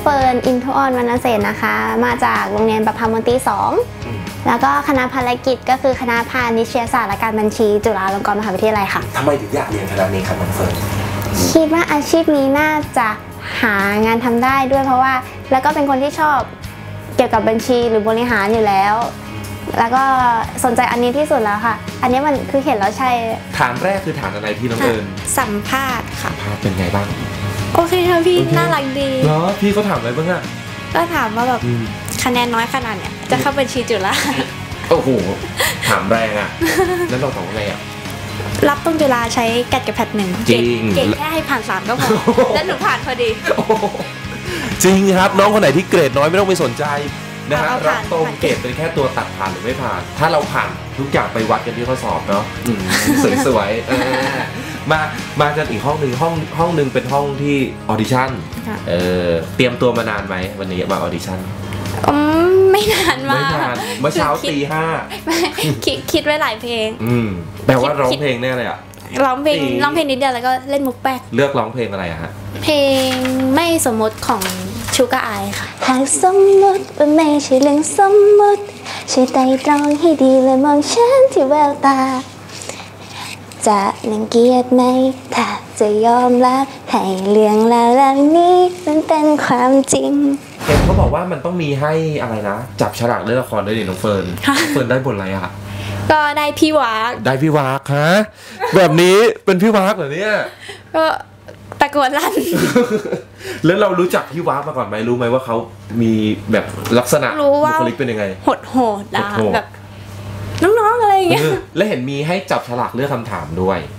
เฟิร์นอินทุออนวรรณเศรษฐ์นะคะ มาจากโรงเรียนประภามนตรีสองแล้วก็คณะภารกิจก็คือคณะพาณิชยศาสตร์และการบัญชี จุฬาลงกรณ์มหาวิทยาลัยค่ะทำไมถึงอยากเรียนคณะนี้ครับน้องเฟิร์นคิดว่าอาชีพนี้น่าจะหางานทำได้ด้วยเพราะว่า แล้วก็เป็นคนที่ชอบเกี่ยวกับบัญชีหรือบริหารอยู่แล้ว แล้วก็สนใจอันนี้ที่สุดแล้วค่ะ อันนี้มันคือเห็นแล้วใช่ฐานแรกคือฐานอะไรพี่น้องเอิญสัมภาษณ์ค่ะภาพเป็นไงบ้าง โอเคค่ะพี่โอเค น่ารักดีเหรอพี่เขาถามอะไรบ้างอะก็ถามว่าแบบคะแนนน้อยขนาดเนี้ยจะเข้าบัญชีจุฬา โอ้โหถามแรงอะแล้วเราตอบว่าไงอะ รับตรงจุฬาใช้กัดกับแพทหนึ่งจริง เกรดแค่ให้ผ่านสามก็พอแล้วหนูผ่านพอดี โอ้โหจริงครับน้องคนไหนที่เกรดน้อยไม่ต้องไปสนใจ นะฮะเอารัผ่าบนตรงผ่านเกรดเป็นแค่ตัวตัดผ่านหรือไม่ผ่าน ถ้าเราผ่านทุกอย่างไปวัดกันที่ข้อสอบเนาะอืมสวยๆเออมามากันอีกห้องหนึ่งห้องห้องหนึ่งเป็นห้องที่ออดิชั่นค่ะเออเตรียมตัวมานานไหมวันนี้มาออดิชั่นอืมไม่นานไม่มากนานเมื่อเช้าคือคิดตีห้าคิดคิดไว้หลายเพลง อืมแปลว่าร้องคิดเพลงแน่เลยอะร้องเพลงตีร้องเพลงนิดเดียวแล้วก็เล่นมุกแป๊กเลือกร้องเพลงอะไรอะฮะเพลงไม่สมมติของ ชูกาอายค่ะ หากสมมติว่าไม่ใช่เรื่องสมมติช่วยไตร่ตรองให้ดีและมองฉันที่แววตา จะนังเกียจไหม ถ้าจะยอมรับให้เรื่องราวเหล่านี้มันเป็นความจริง เห็นเขาบอกว่ามันต้องมีให้อะไรนะ จับฉลากเล่นละครด้วยนี่น้องเฟิร์นค่ะน้องเฟิร์นได้บทอะไรอะก็ได้พี่วากได้พี่วากฮะแบบนี้เป็นพี่วากเหรอเนี่ยก็ ตะโกนลั่น แล้วเรารู้จักพี่วากมาก่อนไหมรู้ไหมว่าเขามีแบบลักษณะรู้ว่าบุคลิกเป็นยังไง โหดโหดๆอะโหดๆ แบบ น้องๆอะไรอย่างเงี้ย เออและเห็นมีให้จับฉลากเลือกคำถามด้วยค่ะอืม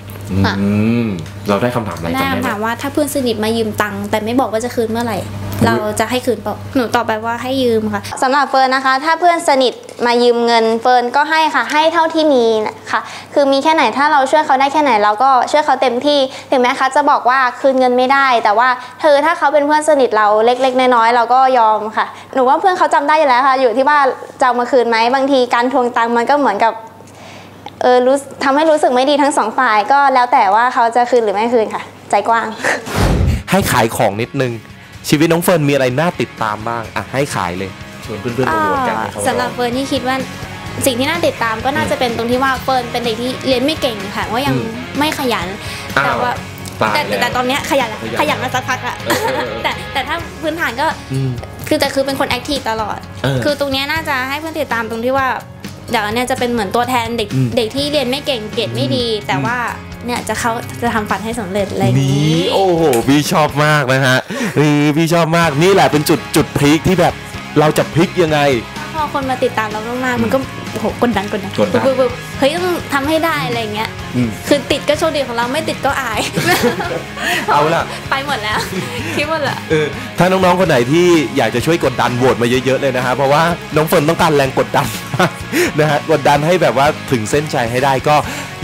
เราได้คำถามอะไรแม่จำได้ไหมถามว่าถ้าเพื่อนสนิทมายืมตังค์แต่ไม่บอกว่าจะคืนเมื่อไหร่ เราจะให้คืนเปล่าหนูตอบไปว่าให้ยืมค่ะสำหรับเฟิร์นนะคะ ถ้าเพื่อนสนิทมายืมเงินเฟิร์นก็ให้ค่ะ ให้เท่าที่มีนะคะคือมีแค่ไหนถ้าเราช่วยเขาได้แค่ไหน เราก็ช่วยเขาเต็มที่ถึงแม้เขาจะบอกว่าคืนเงินไม่ได้ แต่ว่าเธอถ้าเขาเป็นเพื่อนสนิทเราเล็ก ๆ น้อยๆเราก็ยอมค่ะ หนูว่าเพื่อนเขาจำได้อยู่แล้วค่ะ อยู่ที่ว่าจะเอามาคืนไหมบางทีการทวงตังค์มันก็เหมือนกับ เออรู้ทำให้รู้สึกไม่ดีทั้งสองฝ่ายก็แล้วแต่ว่าเขาจะคืนหรือไม่คืนค่ะ ใจกว้าง ให้ขายของนิดนึง ชีวิตน้องเฟิร์นมีอะไรน่าติดตามบ้างอะให้ขายเลยชวนเพื่อนๆมาโหวตกันให้เขาสำหรับเฟิร์นที่คิดว่าสิ่งที่น่าติดตามก็น่าจะเป็นตรงที่ว่าเฟิร์นเป็นเด็กที่เรียนไม่เก่งค่ะว่ายังไม่ขยันอ้แต่ว่าตายแต่แล้ว แต่ตอนเนี้ยขยันแล้วขยันขยันมาสักพักอะเออเออเออ แต่แต่ถ้าพื้นฐานก็อืม คือแต่คือเป็นคนแอคทีฟตลอด เออ คือตรงเนี้ยน่าจะให้เพื่อนติดตามตรงที่ว่า เดี๋ยวเนี่ยจะเป็นเหมือนตัวแทนเด็กอืมเด็กที่เรียนไม่เก่งเกรดไม่ดี แต่ว่าเนี่ยจะเขาจะทำฝันให้สำเร็จอะไรอย่างนี่นี้โอ้โหพี่ชอบมากนะฮะนี่พี่ชอบมากนี่แหละเป็นจุดจุดพลิกที่แบบเราจะพลิกยังไงพอคนมาติดตามเรามากๆมันก็โอ้โหกดดันกดดันกดดันปึ๊บปึ๊บเฮ้ยต้องทำให้ได้อะไรอย่างเงี้ยอืมคือติดก็โชคดีของเราไม่ติดก็อาย เอาล่ะ ไปหมดแล้วคิดหมดละเออถ้าน้องๆคนไหนที่อยากจะช่วยกดดันโหวตมาเยอะๆเลยนะฮะเพราะว่าน้องเฟิร์นต้องการแรงกดดัน นะฮะกดดันให้แบบว่าถึงเส้นชัยให้ได้ก็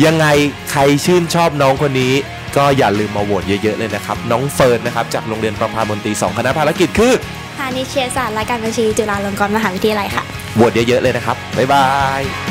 ยังไงใครชื่นชอบน้องคนนี้ ก็อย่าลืมมาโหวตเยอะๆเลยนะครับ น้องเฟิร์นนะครับจากโรงเรียนประภามนตรีสองคณะภารกิจคือพาณิชยศาสตร์และการบัญชีจุฬาลงกรณ์มหาวิทยาลัยค่ะโหวตเยอะๆเลยนะครับบ๊ายบาย